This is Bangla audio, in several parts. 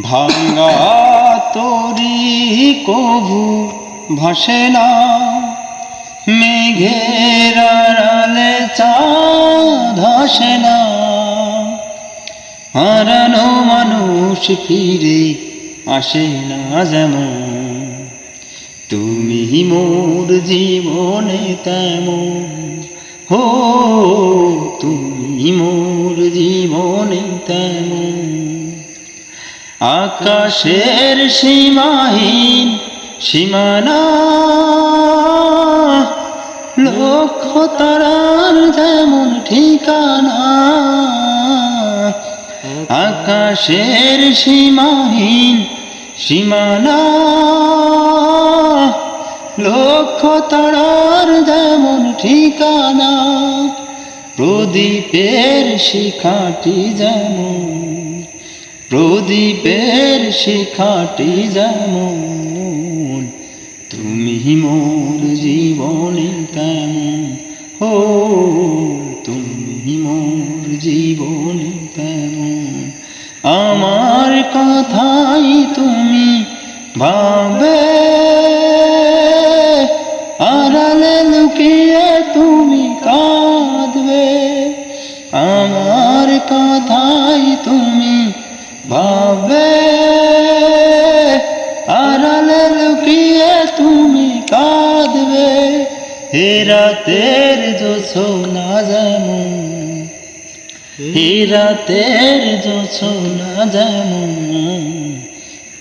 ভাঙ্গা তরি কভু ভাসে না। মেঘের আড়ালে হাসে না। হারানো মানুষ ফিরে আসে না যেমন। তুমি মোর জীবনে তেমন। হো, তুমি মোর জীবনে তেমন। আকাশের সীমাহীন সীমানা। লক্ষ তারার যেমন ঠিকানা। আকাশের সীমাহীন সীমানা। লক্ষ তারার যেমন ঠিকানা। প্রদীপের শিখাটি যেমন প্রদীপের শিখাটি যেমন তুমি মোর জীবনে তেমন হো, তুমি মোর জীবনে তেমন। আমার কথাই তুমি ভাবে, আড়ালে লুকিয়ে তুমি কাঁদবে। আমার কথাই ভাবে, আড়ালে লুকিয়ে তুমি কাঁদবে। হে রাতের জোছনা যেমন হে রাতের জোছনা যেমন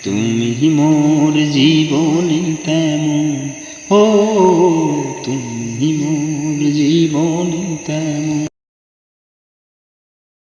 তুমি মোর জীবনী তেমন, ও তুমি মোর জীবনী তেমন।